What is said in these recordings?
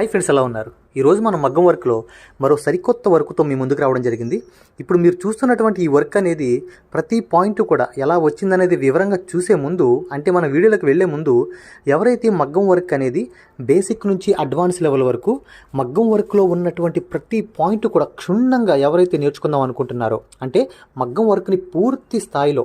Hi friends ఎలా ఉన్నారు? ఈరోజు మనం మగ్గం వర్క్లో మరో సరికొత్త వర్క్తో మీ ముందుకు రావడం జరిగింది. ఇప్పుడు మీరు చూస్తున్నటువంటి ఈ వర్క్ అనేది ప్రతి పాయింట్ కూడా ఎలా వచ్చిందనేది వివరంగా చూసే ముందు అంటే మన వీడియోలకు వెళ్ళే ముందు ఎవరైతే మగ్గం వర్క్ అనేది బేసిక్ నుంచి అడ్వాన్స్ లెవెల్ వరకు మగ్గం వర్క్లో ఉన్నటువంటి ప్రతి పాయింట్ కూడా క్షుణ్ణంగా ఎవరైతే నేర్చుకుందాం అనుకుంటున్నారో అంటే మగ్గం వర్క్ని పూర్తి స్థాయిలో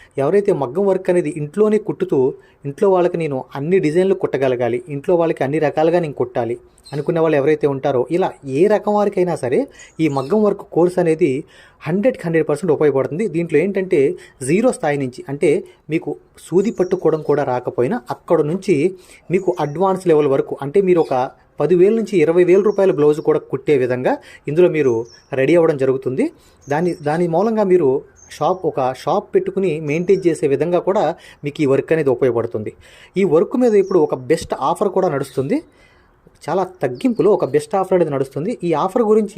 ఎవరైతే మగ్గం వర్క్ అనేది ఇంట్లోనే కుట్టుతూ ఇంట్లో వాళ్ళకి నేను అన్ని డిజైన్లు కుట్టగలగాలి ఇంట్లో వాళ్ళకి అన్ని రకాలుగా నేను కుట్టాలి అనుకునే వాళ్ళు ఎవరైతే ఉంటారో ఇలా ఏ రకం వారికైనా సరే ఈ మగ్గం వర్క్ కోర్స్ అనేది హండ్రెడ్కి హండ్రెడ్ పర్సెంట్ ఉపయోగపడుతుంది. దీంట్లో ఏంటంటే జీరో స్థాయి నుంచి అంటే మీకు సూది పట్టుకోవడం కూడా రాకపోయినా అక్కడ నుంచి మీకు అడ్వాన్స్ లెవెల్ వరకు అంటే మీరు ఒక పదివేల నుంచి ఇరవై వేల రూపాయల బ్లౌజ్ కూడా కుట్టే విధంగా ఇందులో మీరు రెడీ అవ్వడం జరుగుతుంది. దాని దాని మూలంగా మీరు షాప్ ఒక షాప్ పెట్టుకుని మెయింటైన్ చేసే విధంగా కూడా మీకు ఈ వర్క్ అనేది ఉపయోగపడుతుంది. ఈ వర్క్ మీద ఇప్పుడు ఒక బెస్ట్ ఆఫర్ కూడా నడుస్తుంది. చాలా తగ్గింపులో ఒక బెస్ట్ ఆఫర్ అనేది నడుస్తుంది. ఈ ఆఫర్ గురించి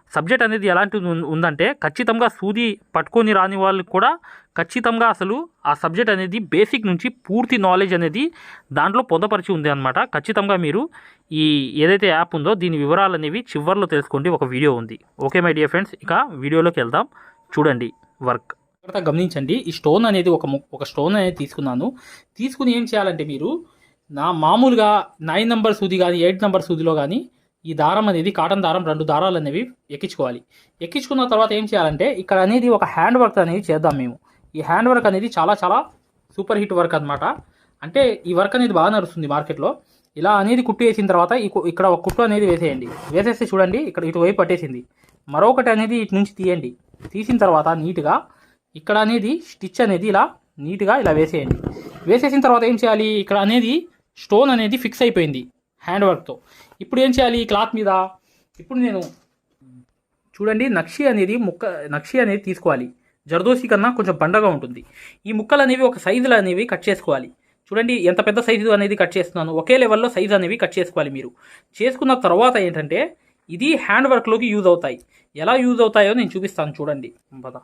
సబ్జెక్ట్ అనేది ఎలాంటిది ఉందంటే ఖచ్చితంగా సూది పట్టుకొని రాని వాళ్ళకి కూడా ఖచ్చితంగా అసలు ఆ సబ్జెక్ట్ అనేది బేసిక్ నుంచి పూర్తి నాలెడ్జ్ అనేది దాంట్లో పొందపరిచి ఉంది అనమాట ఖచ్చితంగా మీరు ఈ ఏదైతే యాప్ ఉందో దీని వివరాలు అనేవి చివర్లో తెలుసుకోండి. ఒక వీడియో ఉంది. ఓకే మై డియర్ ఫ్రెండ్స్ ఇక వీడియోలోకి వెళ్దాం. చూడండి వర్క్. జాగ్రత్తగా గమనించండి. ఈ స్టోన్ అనేది ఒక ము- ఒక స్టోన్ అనేది తీసుకున్నాను. తీసుకుని ఏం చేయాలంటే మీరు నా మామూలుగా నైన్ నెంబర్ సూది కానీ ఎయిట్ నెంబర్ సూదిలో కానీ ఈ దారం అనేది కాటన్ దారం రెండు దారాలు అనేవి ఎక్కించుకోవాలి. ఎక్కించుకున్న తర్వాత ఏం చేయాలంటే ఇక్కడ అనేది ఒక హ్యాండ్ వర్క్ అనేది చేద్దాం మేము. ఈ హ్యాండ్ వర్క్ అనేది చాలా చాలా సూపర్ హిట్ వర్క్ అన్నమాట. అంటే ఈ వర్క్ అనేది బాగా నడుస్తుంది మార్కెట్లో. ఇలా అనేది కుట్టు వేసిన తర్వాత ఈ ఇక్కడ ఒక కుట్టు అనేది వేసేయండి. వేసేస్తే చూడండి ఇక్కడ ఇటువైపు పట్టేసింది. మరొకటి అనేది ఇటు నుంచి తీయండి. తీసిన తర్వాత నీట్గా ఇక్కడ అనేది స్టిచ్ అనేది ఇలా నీట్గా ఇలా వేసేయండి. వేసేసిన తర్వాత ఏం చేయాలి? ఇక్కడ అనేది స్టోన్ అనేది ఫిక్స్ అయిపోయింది హ్యాండ్ వర్క్తో ఇప్పుడు ఏం చేయాలి? ఈ క్లాత్ మీద? ఇప్పుడు నేను చూడండి నక్షి అనేది ముక్క నక్షి అనేది తీసుకోవాలి. జర్దోసి కన్నా కొంచెం బండగా ఉంటుంది. ఈ ముక్కలు అనేవి ఒక సైజులు అనేవి కట్ చేసుకోవాలి. చూడండి ఎంత పెద్ద సైజు అనేది కట్ చేస్తున్నాను. ఒకే లెవెల్లో సైజు అనేవి కట్ చేసుకోవాలి మీరు. చేసుకున్న తర్వాత ఏంటంటే ఇది హ్యాండ్ వర్క్లోకి యూజ్ అవుతాయి. ఎలా యూజ్ అవుతాయో నేను చూపిస్తాను. చూడండి. పద.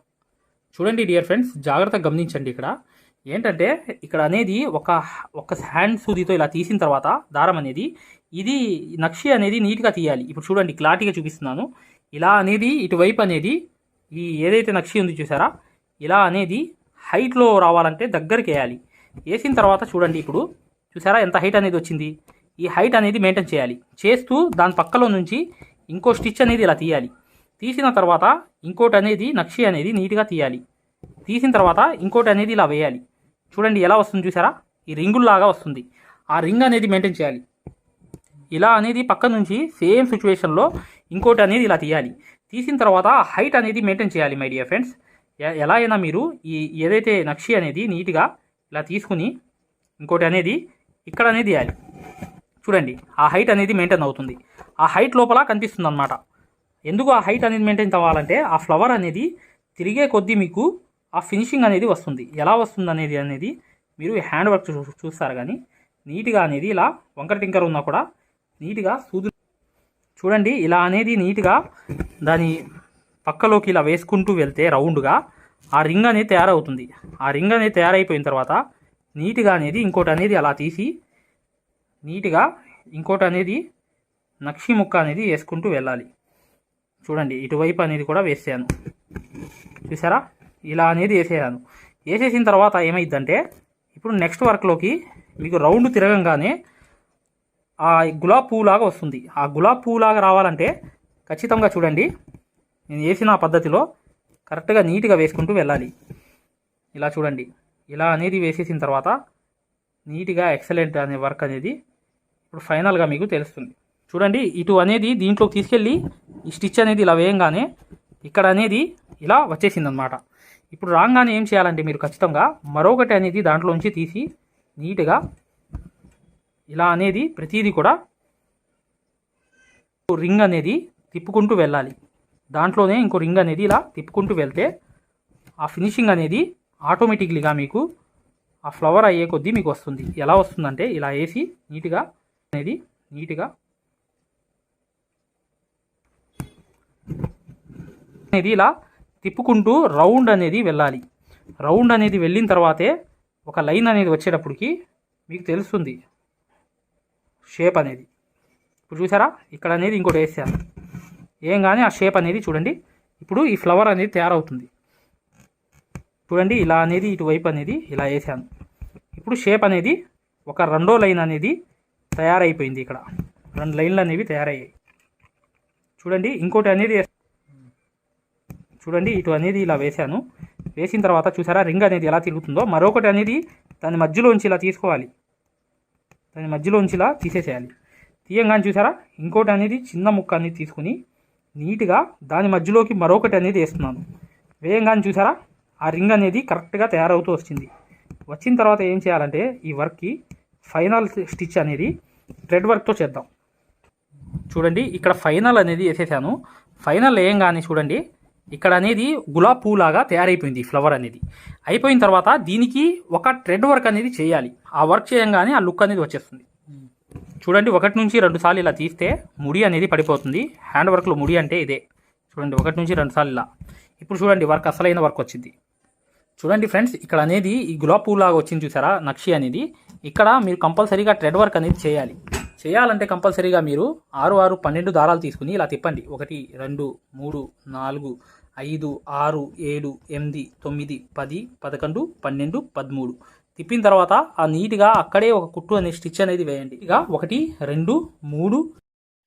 చూడండి డియర్ ఫ్రెండ్స్ జాగ్రత్తగా గమనించండి ఇక్కడ. ఏంటంటే ఇక్కడ అనేది ఒక ఒక హ్యాండ్ సూదితో ఇలా తీసిన తర్వాత దారం అనేది ఇది నక్షి అనేది నీట్గా తీయాలి. ఇప్పుడు చూడండి క్లారిటీగా చూపిస్తున్నాను. ఇలా అనేది ఇటువైపు అనేది ఈ ఏదైతే నక్షి ఉంది చూసారా ఇలా అనేది హైట్లో రావాలంటే దగ్గరికి వేయాలి. వేసిన తర్వాత చూడండి ఇప్పుడు చూసారా ఎంత హైట్ అనేది వచ్చింది? ఈ హైట్ అనేది మెయింటైన్ చేయాలి. చేస్తూ దాని పక్కలో నుంచి ఇంకో స్టిచ్ అనేది ఇలా తీయాలి. తీసిన తర్వాత ఇంకోటి అనేది నక్షి అనేది నీట్గా తీయాలి. తీసిన తర్వాత ఇంకోటి అనేది ఇలా వేయాలి. చూడండి ఎలా వస్తుంది చూసారా? ఈ రింగుల్లాగా వస్తుంది. ఆ రింగ్ అనేది మెయింటైన్ చేయాలి. ఇలా అనేది పక్క నుంచి సేమ్ సిచ్యువేషన్లో ఇంకోటి అనేది ఇలా తీయాలి. తీసిన తర్వాత హైట్ అనేది మెయింటైన్ చేయాలి మై డియర్ ఫ్రెండ్స్ ఎలా అయినా మీరు ఈ ఏదైతే నక్షి అనేది నీట్గా ఇలా తీసుకుని ఇంకోటి అనేది ఇక్కడ అనేది తీయాలి. చూడండి ఆ హైట్ అనేది మెయింటైన్ అవుతుంది. ఆ హైట్ లోపల కనిపిస్తుంది అనమాట ఎందుకు ఆ హైట్ అనేది మెయింటైన్ అవ్వాలంటే ఆ ఫ్లవర్ అనేది తిరిగే కొద్దీ మీకు ఆ ఫినిషింగ్ అనేది వస్తుంది. ఎలా వస్తుంది అనేది అనేది మీరు హ్యాండ్ వర్క్ చూ చూస్తారు కానీ నీట్గా అనేది ఇలా వంకర టింకర్ ఉన్నా కూడా నీట్గా సూదు చూడండి ఇలా అనేది నీట్గా దాని పక్కలోకి ఇలా వేసుకుంటూ వెళ్తే రౌండ్గా ఆ రింగ్ అనేది తయారవుతుంది. ఆ రింగ్ అనేది తయారైపోయిన తర్వాత నీట్గా అనేది ఇంకోటి అనేది అలా తీసి నీట్గా ఇంకోటి అనేది నక్షి ముక్క అనేది వేసుకుంటూ వెళ్ళాలి. చూడండి ఇటువైపు అనేది కూడా వేసాను. చూసారా? ఇలా అనేది వేసేయాను వేసేసిన తర్వాత ఏమైందంటే ఇప్పుడు నెక్స్ట్ వర్క్లోకి మీకు రౌండ్ తిరగంగానే ఆ గులాబ్ పువ్వులాగా వస్తుంది. ఆ గులాబ్ పువ్వులాగా రావాలంటే ఖచ్చితంగా చూడండి నేను వేసిన పద్ధతిలో కరెక్ట్గా నీట్గా వేసుకుంటూ వెళ్ళాలి. ఇలా చూడండి ఇలా అనేది వేసేసిన తర్వాత నీట్గా ఎక్సలెంట్ అనే వర్క్ అనేది ఇప్పుడు ఫైనల్గా మీకు తెలుస్తుంది. చూడండి ఇటు అనేది దీంట్లోకి తీసుకెళ్ళి ఈ స్టిచ్ అనేది ఇలా వేయంగానే ఇక్కడ అనేది ఇలా వచ్చేసింది అనమాట ఇప్పుడు రాగానే ఏం చేయాలంటే మీరు ఖచ్చితంగా మరొకటి అనేది దాంట్లోంచి తీసి నీట్గా ఇలా అనేది ప్రతిదీ కూడా రింగ్ అనేది తిప్పుకుంటూ వెళ్ళాలి. దాంట్లోనే ఇంకో రింగ్ అనేది ఇలా తిప్పుకుంటూ వెళ్తే ఆ ఫినిషింగ్ అనేది ఆటోమేటిక్లీగా మీకు ఆ ఫ్లవర్ అయ్యే కొద్దీ మీకు వస్తుంది. ఎలా వస్తుందంటే ఇలా వేసి నీట్గా అనేది నీట్గా అనేది ఇలా తిప్పుకుంటూ రౌండ్ అనేది వెళ్ళాలి. రౌండ్ అనేది వెళ్ళిన తర్వాతే ఒక లైన్ అనేది వచ్చేటప్పటికి మీకు తెలుస్తుంది. షేప్ అనేది. ఇప్పుడు చూసారా? ఇక్కడ అనేది ఇంకోటి వేసాను ఏం కానీ ఆ షేప్ అనేది చూడండి. ఇప్పుడు ఈ ఫ్లవర్ అనేది తయారవుతుంది. చూడండి ఇలా అనేది ఇటువైపు అనేది ఇలా వేసాను. ఇప్పుడు షేప్ అనేది ఒక రెండో లైన్ అనేది తయారైపోయింది ఇక్కడ. రెండు లైన్లు అనేవి తయారయ్యాయి. చూడండి ఇంకోటి అనేది చూడండి ఇటు అనేది ఇలా వేశాను. వేసిన తర్వాత చూసారా రింగ్ అనేది ఎలా తిరుగుతుందో. మరొకటి అనేది దాని మధ్యలోంచి ఇలా తీసుకోవాలి. దాని మధ్యలోంచి ఇలా తీసేసేయాలి. తీయంగానే చూసారా ఇంకోటి అనేది చిన్న ముక్క అనేది తీసుకుని నీట్గా దాని మధ్యలోకి మరొకటి అనేది వేస్తున్నాను. వేయంగానే చూసారా ఆ రింగ్ అనేది కరెక్ట్గా తయారవుతూ వచ్చింది. వచ్చిన తర్వాత ఏం చేయాలంటే ఈ వర్క్కి ఫైనల్ స్టిచ్ అనేది థ్రెడ్ వర్క్తో చేద్దాం. చూడండి ఇక్కడ ఫైనల్ అనేది వేసేసాను. ఫైనల్ వేయంగానే చూడండి ఇక్కడ అనేది గులాబ్ పూలాగా తయారైపోయింది ఫ్లవర్ అనేది. అయిపోయిన తర్వాత దీనికి ఒక థ్రెడ్ వర్క్ అనేది చేయాలి. ఆ వర్క్ చేయంగానే ఆ లుక్ అనేది వచ్చేస్తుంది. చూడండి ఒకటి నుంచి రెండు సార్లు ఇలా తీస్తే ముడి అనేది పడిపోతుంది. హ్యాండ్ వర్క్లో ముడి అంటే ఇదే. చూడండి ఒకటి నుంచి రెండు సార్లు ఇలా. ఇప్పుడు చూడండి వర్క్ అసలైన వర్క్ వచ్చింది. చూడండి ఫ్రెండ్స్ ఇక్కడ అనేది ఈ గులాబ్ పువ్వు లాగా వచ్చింది చూసారా? నక్షి అనేది. ఇక్కడ మీరు కంపల్సరీగా ట్రెడ్ వర్క్ అనేది చేయాలి. చేయాలంటే కంపల్సరీగా మీరు ఆరు ఆరు పన్నెండు దారాలు తీసుకుని ఇలా తిప్పండి. ఒకటి రెండు మూడు నాలుగు ఐదు ఆరు ఏడు ఎనిమిది తొమ్మిది పది పదకొండు పన్నెండు పదమూడు. తిప్పిన తర్వాత ఆ నీట్గా అక్కడే ఒక కుట్టు అనే స్టిచ్ అనేది వేయండి. ఇక ఒకటి రెండు మూడు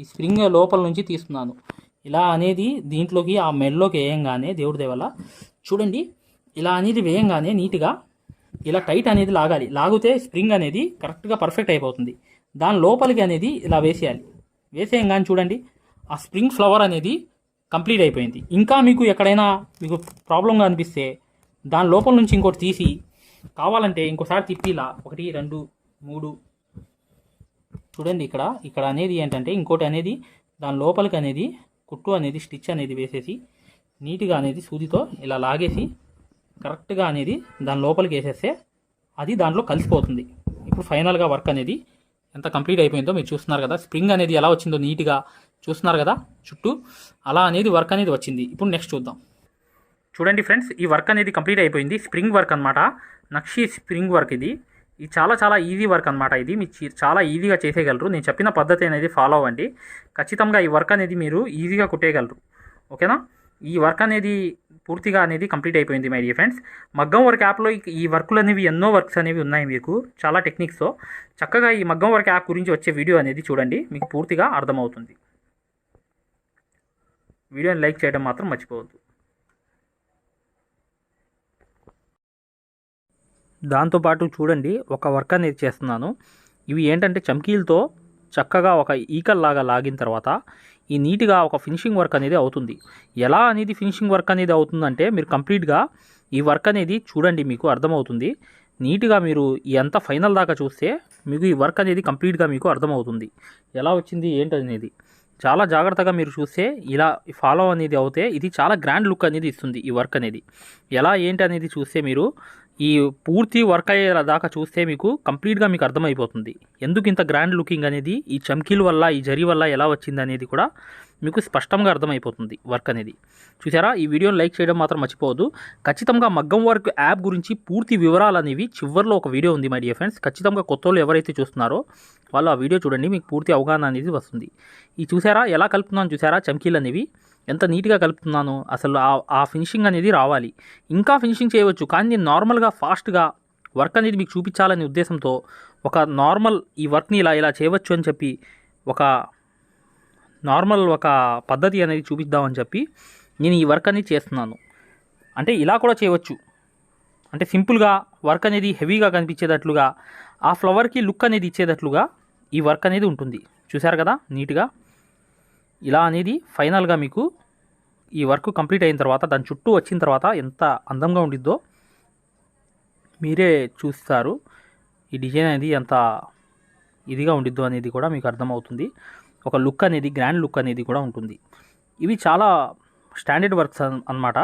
ఈ స్ప్రింగ్ లోపల నుంచి తీస్తున్నాను. ఇలా అనేది దీంట్లోకి ఆ మెల్లోకి వేయంగానే దేవుడి దేవల్ల చూడండి ఇలా అనేది వేయంగానే నీట్గా ఇలా టైట్ అనేది లాగాలి. లాగితే స్ప్రింగ్ అనేది కరెక్ట్గా పర్ఫెక్ట్ అయిపోతుంది. దాని లోపలికి అనేది ఇలా వేసేయాలి. వేసేయంగానే చూడండి ఆ స్ప్రింగ్ ఫ్లవర్ అనేది కంప్లీట్ అయిపోయింది. ఇంకా మీకు ఎక్కడైనా మీకు ప్రాబ్లంగా అనిపిస్తే దాని లోపల నుంచి ఇంకోటి తీసి కావాలంటే ఇంకోసారి తిప్పి ఇలా ఒకటి రెండు మూడు చూడండి ఇక్కడ ఇక్కడ అనేది ఏంటంటే ఇంకోటి అనేది దాని లోపలికి అనేది కుట్టు అనేది స్టిచ్ అనేది వేసేసి నీట్గా అనేది సూదితో ఇలా లాగేసి కరెక్ట్గా అనేది దాని లోపలికి వేసేస్తే అది దాంట్లో కలిసిపోతుంది. ఇప్పుడు ఫైనల్గా వర్క్ అనేది ఎంత కంప్లీట్ అయిపోయిందో మీరు చూస్తున్నారు కదా. స్ప్రింగ్ అనేది ఎలా వచ్చిందో నీట్గా చూస్తున్నారు కదా. చుట్టూ అలా అనేది వర్క్ అనేది వచ్చింది. ఇప్పుడు నెక్స్ట్ చూద్దాం. చూడండి ఫ్రెండ్స్ ఈ వర్క్ అనేది కంప్లీట్ అయిపోయింది. స్ప్రింగ్ వర్క్ అనమాట నక్షి స్ప్రింగ్ వర్క్ ఇది. ఇది చాలా చాలా ఈజీ వర్క్ అనమాట ఇది. మీరు చాలా ఈజీగా చేసేయగలరు. నేను చెప్పిన పద్ధతి అనేది ఫాలో అవ్వండి. ఖచ్చితంగా ఈ వర్క్ అనేది మీరు ఈజీగా కుట్టేయగలరు. ఓకేనా? ఈ వర్క్ అనేది పూర్తిగా అనేది కంప్లీట్ అయిపోయింది మై డియర్ ఫ్రెండ్స్ మగ్గం వర్క్ యాప్లో ఈ- వర్క్లు అనేవి ఎన్నో వర్క్స్ అనేవి ఉన్నాయి మీకు. చాలా టెక్నిక్స్తో చక్కగా ఈ మగ్గం వర్క్ యాప్ గురించి వచ్చే వీడియో అనేది చూడండి. మీకు పూర్తిగా అర్థమవుతుంది. వీడియోని లైక్ చేయడం మాత్రం మర్చిపోవద్దు. దాంతోపాటు చూడండి ఒక వర్క్ అనేది చేస్తున్నాను. ఇవి ఏంటంటే చమ్కీలతో చక్కగా ఒక ఈకల్లాగా లాగిన తర్వాత ఈ నీట్గా ఒక ఫినిషింగ్ వర్క్ అనేది అవుతుంది. ఎలా అనేది ఫినిషింగ్ వర్క్ అనేది అవుతుందంటే మీరు కంప్లీట్గా ఈ వర్క్ అనేది చూడండి మీకు అర్థమవుతుంది. నీట్గా మీరు ఎంత ఫైనల్ దాకా చూస్తే మీకు ఈ వర్క్ అనేది కంప్లీట్గా మీకు అర్థమవుతుంది. ఎలా వచ్చింది ఏంటనేది చాలా జాగ్రత్తగా మీరు చూస్తే ఇలా ఫాలో అనేది అవుతే ఇది చాలా గ్రాండ్ లుక్ అనేది ఇస్తుంది ఈ వర్క్ అనేది. ఎలా ఏంటి అనేది చూస్తే మీరు ఈ పూర్తి వర్క్ అయ్యే దాకా చూస్తే మీకు కంప్లీట్గా మీకు అర్థమైపోతుంది. ఎందుకు ఇంత గ్రాండ్ లుకింగ్ అనేది ఈ చమ్కీల వల్ల ఈ జరి వల్ల ఎలా వచ్చింది అనేది కూడా మీకు స్పష్టంగా అర్థమైపోతుంది వర్క్ అనేది. చూసారా? ఈ వీడియోని లైక్ చేయడం మాత్రం మర్చిపోవద్దు. ఖచ్చితంగా మగ్గం వర్క్ యాప్ గురించి పూర్తి వివరాలు అనేవి చివరిలో ఒక వీడియో ఉంది మై డియర్ ఫ్రెండ్స్. ఖచ్చితంగా కొత్త వాళ్ళు ఎవరైతే చూస్తున్నారో వాళ్ళు ఆ వీడియో చూడండి మీకు పూర్తి అవగాహన అనేది వస్తుంది. ఈ చూసారా? ఎలా కలుపుతున్నాను చూసారా? చమ్కీలు అనేవి. ఎంత నీట్గా కలుపుతున్నాను అసలు ఆ- ఆ ఫినిషింగ్ అనేది రావాలి. ఇంకా ఫినిషింగ్ చేయవచ్చు. కానీ నేను నార్మల్గా ఫాస్ట్గా వర్క్ అనేది మీకు చూపించాలనే ఉద్దేశంతో ఒక నార్మల్ ఈ వర్క్ని ఇలా ఇలా చేయవచ్చు అని చెప్పి ఒక నార్మల్ ఒక పద్ధతి అనేది చూపిద్దామని చెప్పి నేను ఈ వర్క్ అనేది చేస్తున్నాను. అంటే ఇలా కూడా చేయవచ్చు. అంటే సింపుల్గా వర్క్ అనేది హెవీగా కనిపించేటట్లుగా ఆ ఫ్లవర్కి లుక్ అనేది ఇచ్చేటట్లుగా ఈ వర్క్ అనేది ఉంటుంది. చూశారు కదా? నీట్గా. ఇలా అనేది ఫైనల్గా మీకు ఈ వర్క్ కంప్లీట్ అయిన తర్వాత దాని చుట్టూ వచ్చిన తర్వాత ఎంత అందంగా ఉండిద్దో మీరే చూస్తారు. ఈ డిజైన్ అనేది ఎంత ఇదిగా ఉండిద్దో అనేది కూడా మీకు అర్థమవుతుంది. ఒక లుక్ అనేది గ్రాండ్ లుక్ అనేది కూడా ఉంటుంది. ఇవి చాలా స్టాండర్డ్ వర్క్స్ అన్నమాట.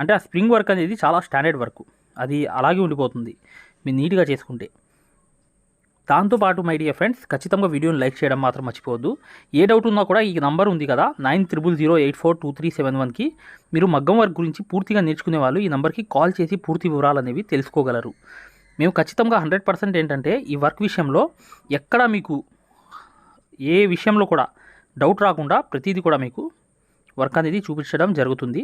అంటే ఆ స్ప్రింగ్ వర్క్ అనేది చాలా స్టాండర్డ్ వర్క్. అది అలాగే ఉండిపోతుంది. మీరు నీట్గా చేసుకుంటే. దాంతోపాటు మై డియర్ ఫ్రెండ్స్ ఖచ్చితంగా వీడియోని లైక్ చేయడం మాత్రం మర్చిపోవద్దు. ఏ డౌట్ ఉన్నా కూడా ఈ నంబర్ ఉంది కదా nine triple zero eight four two three seven వన్కి మీరు మగ్గం వర్క్ గురించి పూర్తిగా నేర్చుకునే వాళ్ళు ఈ నెంబర్కి కాల్ చేసి పూర్తి వివరాలు అనేవి తెలుసుకోగలరు. మేము ఖచ్చితంగా హండ్రెడ్ పర్సెంట్ ఏంటంటే ఈ వర్క్ విషయంలో ఎక్కడ మీకు ఏ విషయంలో కూడా డౌట్ రాకుండా ప్రతిదీ కూడా మీకు వర్క్ అనేది చూపించడం జరుగుతుంది.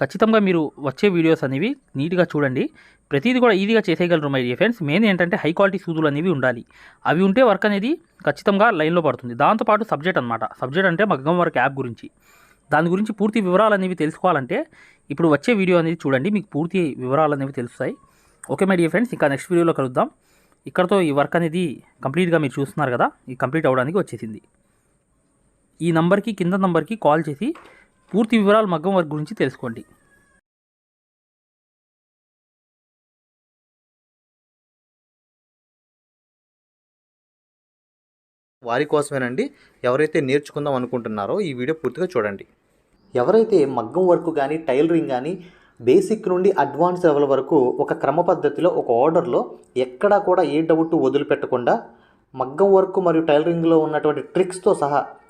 ఖచ్చితంగా మీరు వచ్చే వీడియోస్ అనేవి నీట్గా చూడండి. ప్రతిదీ కూడా ఈజీగా చేసేయగలరు మై డియర్ ఫ్రెండ్స్ మెయిన్ ఏంటంటే హై క్వాలిటీ సూదులు అనేవి ఉండాలి. అవి ఉంటే వర్క్ అనేది ఖచ్చితంగా లైన్లో పడుతుంది. దాంతోపాటు సబ్జెక్ట్ అనమాట సబ్జెక్ట్ అంటే మగ్గం వర్క్ యాప్ గురించి. దాని గురించి పూర్తి వివరాలు అనేవి తెలుసుకోవాలంటే ఇప్పుడు వచ్చే వీడియో అనేది చూడండి. మీకు పూర్తి వివరాలు అనేవి తెలుస్తాయి. ఓకే మై డియర్ ఫ్రెండ్స్ ఇంకా నెక్స్ట్ వీడియోలో కలుద్దాం. ఇక్కడతో ఈ వర్క్ అనేది కంప్లీట్గా మీరు చూస్తున్నారు కదా. ఈ కంప్లీట్ అవ్వడానికి వచ్చేసింది. ఈ నంబర్కి కింద నంబర్కి కాల్ చేసి పూర్తి వివరాలు మగ్గం వర్క్ గురించి తెలుసుకోండి. వారి కోసమేనండి ఎవరైతే నేర్చుకుందాం అనుకుంటున్నారో ఈ వీడియో పూర్తిగా చూడండి. ఎవరైతే మగ్గం వర్క్ కానీ టైలరింగ్ కానీ బేసిక్ నుండి అడ్వాన్స్ లెవెల్ వరకు ఒక క్రమ పద్ధతిలో ఒక ఆర్డర్లో ఎక్కడా కూడా ఏ డౌట్ వదిలిపెట్టకుండా మగ్గం వర్క్ మరియు టైలరింగ్లో ఉన్నటువంటి ట్రిక్స్తో సహా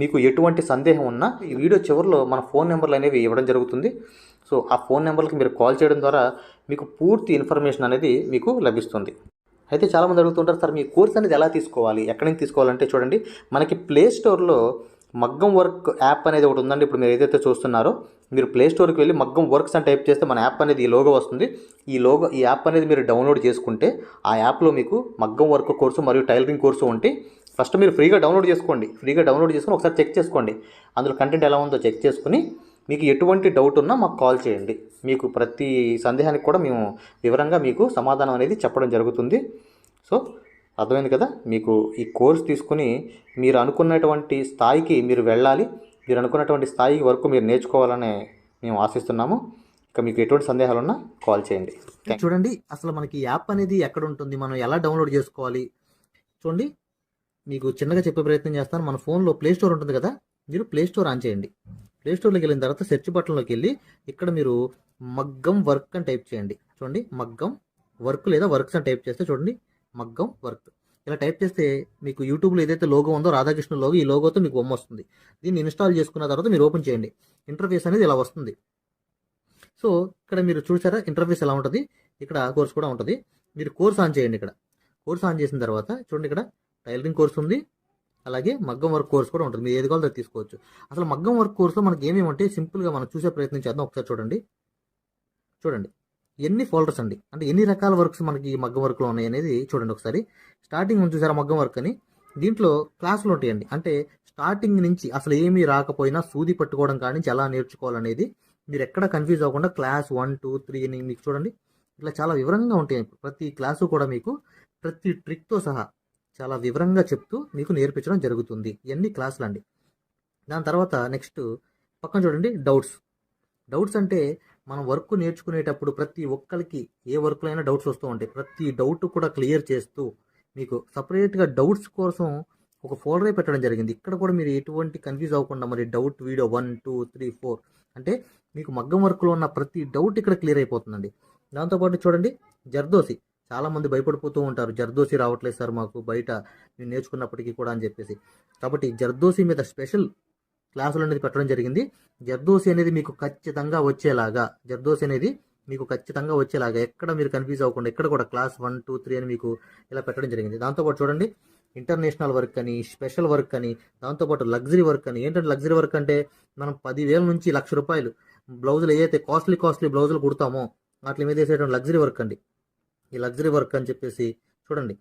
మీకు ఎటువంటి సందేహం ఉన్నా ఈ వీడియో చివరిలో మన ఫోన్ నెంబర్లు అనేవి ఇవ్వడం జరుగుతుంది. సో ఆ ఫోన్ నెంబర్కి మీరు కాల్ చేయడం ద్వారా మీకు పూర్తి ఇన్ఫర్మేషన్ అనేది మీకు లభిస్తుంది. అయితే చాలామంది అడుగుతుంటారు సార్ మీ కోర్స్ అనేది ఎలా తీసుకోవాలి? ఎక్కడి నుంచి తీసుకోవాలంటే చూడండి మనకి ప్లే స్టోర్లో మగ్గం వర్క్ యాప్ అనేది ఒకటి ఉందండి. ఇప్పుడు మీరు ఏదైతే చూస్తున్నారో మీరు ప్లే స్టోర్కి వెళ్ళి మగ్గం వర్క్స్ అని టైప్ చేస్తే మన యాప్ అనేది ఈ లోగో వస్తుంది. ఈ లోగో ఈ యాప్ అనేది మీరు డౌన్లోడ్ చేసుకుంటే ఆ యాప్లో మీకు మగ్గం వర్క్ కోర్సు మరియు టైలరింగ్ కోర్సు ఉంటే ఫస్ట్ మీరు ఫ్రీగా డౌన్లోడ్ చేసుకోండి. ఫ్రీగా డౌన్లోడ్ చేసుకుని ఒకసారి చెక్ చేసుకోండి. అందులో కంటెంట్ ఎలా ఉందో చెక్ చేసుకుని మీకు ఎటువంటి డౌట్ ఉన్నా మాకు కాల్ చేయండి. మీకు ప్రతి సందేహానికి కూడా మేము వివరంగా మీకు సమాధానం అనేది చెప్పడం జరుగుతుంది. సో అర్థమైంది కదా? మీకు ఈ కోర్స్ తీసుకుని మీరు అనుకున్నటువంటి స్థాయికి మీరు వెళ్ళాలి. మీరు అనుకున్నటువంటి స్థాయి వరకు మీరు నేర్చుకోవాలని మేము ఆశిస్తున్నాము. ఇక మీకు ఎటువంటి సందేహాలు ఉన్నా కాల్ చేయండి. చూడండి అసలు మనకి యాప్ అనేది ఎక్కడ ఉంటుంది? మనం ఎలా డౌన్లోడ్ చేసుకోవాలి? చూడండి మీకు చిన్నగా చెప్పే ప్రయత్నం చేస్తాను. మన ఫోన్లో ప్లే స్టోర్ ఉంటుంది కదా మీరు ప్లే స్టోర్ ఆన్ చేయండి. ప్లే స్టోర్లోకి వెళ్ళిన తర్వాత సెర్చ్ బటన్లోకి వెళ్ళి ఇక్కడ మీరు మగ్గం వర్క్ అని టైప్ చేయండి. చూడండి మగ్గం వర్క్ లేదా వర్క్స్ అని టైప్ చేస్తే చూడండి మగ్గం వర్క్. ఇలా టైప్ చేస్తే మీకు యూట్యూబ్లో ఏదైతే లోగో ఉందో రాధాకృష్ణ లోగో ఈ లోగోతో మీకు బొమ్మ వస్తుంది. దీన్ని ఇన్స్టాల్ చేసుకున్న తర్వాత మీరు ఓపెన్ చేయండి. ఇంటర్ఫేస్ అనేది ఇలా వస్తుంది. సో ఇక్కడ మీరు చూసారా ఇంటర్ఫేస్ ఎలా ఉంటుంది? ఇక్కడ కోర్స్ కూడా ఉంటుంది. మీరు కోర్స్ ఆన్ చేయండి ఇక్కడ. కోర్స్ ఆన్ చేసిన తర్వాత చూడండి ఇక్కడ టైలరింగ్ కోర్స్ ఉంది. అలాగే మగ్గం వర్క్ కోర్స్ కూడా ఉంటుంది. మీరు ఏది కావాలో అది తీసుకోవచ్చు. అసలు మగ్గం వర్క్ కోర్సులో మనకి ఏమేమి అంటే సింపుల్గా మనం చూసే ప్రయత్నం చేద్దాం. ఒకసారి చూడండి. చూడండి. ఎన్ని ఫోల్డర్స్ అండి? అంటే ఎన్ని రకాల వర్క్స్ మనకి ఈ మగ్గం వర్క్లో ఉన్నాయి అనేది చూడండి ఒకసారి. స్టార్టింగ్ నుంచి చూసారా మగ్గం వర్క్ అని? దీంట్లో క్లాసులు ఉంటాయండి. అంటే స్టార్టింగ్ నుంచి అసలు ఏమీ రాకపోయినా సూది పట్టుకోవడం కానీ నుంచి ఎలా నేర్చుకోవాలనేది మీరు ఎక్కడ కన్ఫ్యూజ్ అవ్వకుండా క్లాస్ వన్ టూ త్రీ అని మీకు చూడండి. ఇట్లా చాలా వివరంగా ఉంటాయి. ప్రతి క్లాసు కూడా మీకు ప్రతి ట్రిక్తో సహా చాలా వివరంగా చెప్తూ మీకు నేర్పించడం జరుగుతుంది. ఇవన్నీ క్లాసులు అండి? దాని తర్వాత నెక్స్ట్ పక్కన చూడండి డౌట్స్. డౌట్స్ అంటే మనం వర్క్ నేర్చుకునేటప్పుడు ప్రతి ఒక్కరికి ఏ వర్క్లో అయినా డౌట్స్ వస్తూ ఉంటాయి. ప్రతి డౌట్ కూడా క్లియర్ చేస్తూ మీకు సపరేట్గా డౌట్స్ కోసం ఒక ఫోల్డరే పెట్టడం జరిగింది. ఇక్కడ కూడా మీరు ఎటువంటి కన్ఫ్యూజ్ అవ్వకుండా మరి doubt video one two three four అంటే మీకు మగ్గం వర్క్లో ఉన్న ప్రతి డౌట్ ఇక్కడ క్లియర్ అయిపోతుందండి. దాంతోపాటు చూడండి జర్దోసి. చాలామంది భయపడిపోతూ ఉంటారు. జర్దోసి రావట్లేదు సార్ మాకు బయట మేము నేర్చుకున్నప్పటికీ కూడా అని చెప్పేసి. కాబట్టి జర్దోసి మీద స్పెషల్ క్లాసులు అనేది పెట్టడం జరిగింది. జర్దోసి అనేది మీకు ఖచ్చితంగా వచ్చేలాగా జర్దోసి అనేది మీకు ఖచ్చితంగా వచ్చేలాగా ఎక్కడ మీరు కన్ఫ్యూజ్ అవ్వకుండా ఎక్కడ కూడా క్లాస్ వన్ టూ త్రీ అని మీకు ఇలా పెట్టడం జరిగింది. దాంతోపాటు చూడండి ఇంటర్నేషనల్ వర్క్ అని స్పెషల్ వర్క్ అని దాంతోపాటు లగ్జరీ వర్క్ అని. ఏంటంటే లగ్జరీ వర్క్ అంటే మనం పదివేల నుంచి లక్ష రూపాయలు బ్లౌజులు ఏదైతే కాస్ట్లీ కాస్ట్లీ బ్లౌజులు కుడతామో వాటి మీద వేసేటువంటి లగ్జరీ వర్క్ అండి. ఈ లగ్జరీ వర్క్ అని చెప్పేసి చూడండి.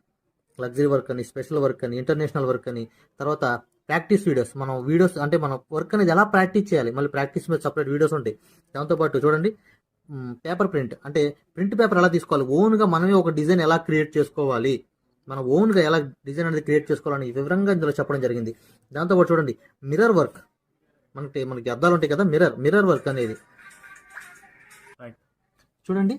లగ్జరీ వర్క్ అని స్పెషల్ వర్క్ అని ఇంటర్నేషనల్ వర్క్ అని తర్వాత ప్రాక్టీస్ వీడియోస్. మనం వీడియోస్ అంటే మనం వర్క్ అనేది ఎలా ప్రాక్టీస్ చేయాలి? మళ్ళీ ప్రాక్టీస్ మీద సపరేట్ వీడియోస్ ఉంటాయి. దాంతోపాటు చూడండి పేపర్ ప్రింట్. అంటే ప్రింట్ పేపర్ ఎలా తీసుకోవాలి? ఓన్గా మనమే ఒక డిజైన్ ఎలా క్రియేట్ చేసుకోవాలి? మనం ఓన్గా ఎలా డిజైన్ అనేది క్రియేట్ చేసుకోవాలని వివరంగా ఇందులో చెప్పడం జరిగింది. దాంతోపాటు చూడండి మిర్రర్ వర్క్. మనకి మనకి అద్దాలు ఉంటాయి కదా మిర్రర్. మిర్రర్ వర్క్ అనేది. చూడండి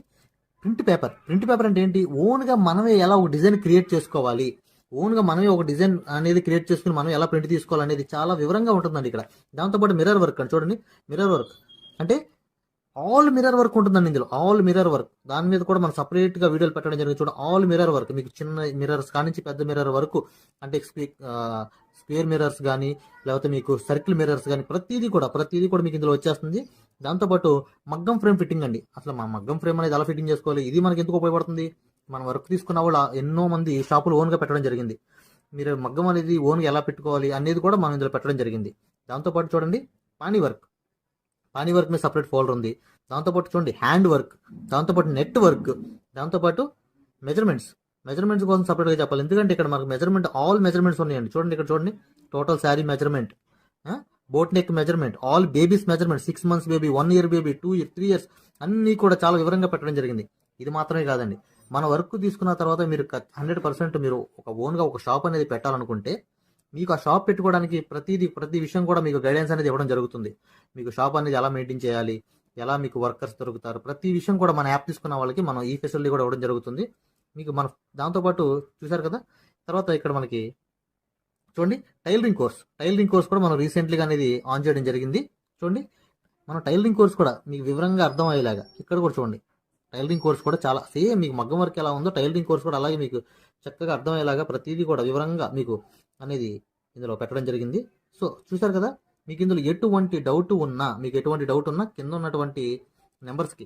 ప్రింట్ పేపర్. ప్రింట్ పేపర్ అంటే ఏంటి? ఓన్గా మనమే ఎలా ఒక డిజైన్ క్రియేట్ చేసుకోవాలి? ఓన్గా మనమే ఒక డిజైన్ అనేది క్రియేట్ చేసుకుని మనం ఎలా ప్రింట్ తీసుకోవాలనేది చాలా వివరంగా ఉంటుందండి ఇక్కడ. దాంతోపాటు మిర్రర్ వర్క్ అని చూడండి. Mirror work. అంటే ఆల్ మిర్రర్ వర్క్ ఉంటుందండి ఇందులో. All mirror work. దాని మీద కూడా మనం సపరేట్గా వీడియోలు పెట్టడం జరిగింది. చూడండి ఆల్ మిర్రర్ వర్క్. మీకు చిన్న మిర్రర్స్ కానించి పెద్ద మిర్రర్ వరకు. అంటే స్క్వేర్ మిర్రర్స్ కానీ లేకపోతే మీకు సర్కిల్ మిర్రర్స్ కానీ ప్రతిదీ కూడా ప్రతిదీ కూడా మీకు ఇందులో వచ్చేస్తుంది. దాంతోపాటు మగ్గం ఫ్రేమ్ ఫిట్టింగ్ అండి. అసలు మా మగ్గం ఫ్రేమ్ అనేది ఎలా ఫిట్టింగ్ చేసుకోవాలి? ఇది మనకి ఎందుకు ఉపయోగపడుతుంది? మన వర్క్ తీసుకున్న వాళ్ళు ఎన్నో మంది షాపులు ఓన్గా పెట్టడం జరిగింది. మీరు మగ్గం అనేది ఓన్గా ఎలా పెట్టుకోవాలి అనేది కూడా మనం ఇందులో పెట్టడం జరిగింది. దాంతోపాటు చూడండి పానీ వర్క్. పానీ వర్క్ మీద సపరేట్ ఫోల్డర్ ఉంది. దాంతోపాటు చూడండి హ్యాండ్ వర్క్. దాంతోపాటు నెట్ వర్క్. దాంతోపాటు మెజర్మెంట్స్. మెజర్మెంట్స్ కోసం సపరేట్గా చెప్పాలి. ఎందుకంటే ఇక్కడ మనకు మెజర్మెంట్ ఆల్ మెజర్మెంట్స్ ఉన్నాయండి. చూడండి ఇక్కడ చూడండి. Total sari measurement boat neck measurement all babies measurement six months baby one year baby two year three years అన్నీ కూడా చాలా వివరంగా పెట్టడం జరిగింది. ఇది మాత్రమే కాదండి. మన వర్క్ తీసుకున్న తర్వాత మీరు హండ్రెడ్ పర్సెంట్ మీరు ఒక ఓన్గా ఒక షాప్ అనేది పెట్టాలనుకుంటే మీకు ఆ షాప్ పెట్టుకోవడానికి ప్రతిదీ ప్రతి విషయం కూడా మీకు గైడెన్స్ అనేది ఇవ్వడం జరుగుతుంది. మీకు షాప్ అనేది ఎలా మెయింటైన్ చేయాలి? ఎలా మీకు వర్కర్స్ దొరుకుతారు? ప్రతి విషయం కూడా మన యాప్ తీసుకున్న వాళ్ళకి మనం ఈ ఫెసిలిటీ కూడా ఇవ్వడం జరుగుతుంది. మీకు మన దాంతోపాటు చూసారు కదా? తర్వాత ఇక్కడ మనకి చూడండి టైలరింగ్ కోర్స్. టైలరింగ్ కోర్స్ కూడా మనం రీసెంట్లీగా అనేది ఆన్ చేయడం జరిగింది. చూడండి మన టైలరింగ్ కోర్స్ కూడా మీకు వివరంగా అర్థం అయ్యేలాగా ఇక్కడ కూడా చూడండి. టైలరింగ్ కోర్స్ కూడా చాలా సేమ్ మీకు మగ్గం వర్క్ ఎలా ఉందో టైలరింగ్ కోర్స్ కూడా అలాగే మీకు చక్కగా అర్థమయ్యేలాగా ప్రతిదీ కూడా వివరంగా మీకు అనేది ఇందులో పెట్టడం జరిగింది. సో చూసారు కదా? మీకు ఇందులో ఎటువంటి డౌట్ ఉన్నా మీకు ఎటువంటి డౌట్ ఉన్నా కింద ఉన్నటువంటి నెంబర్స్కి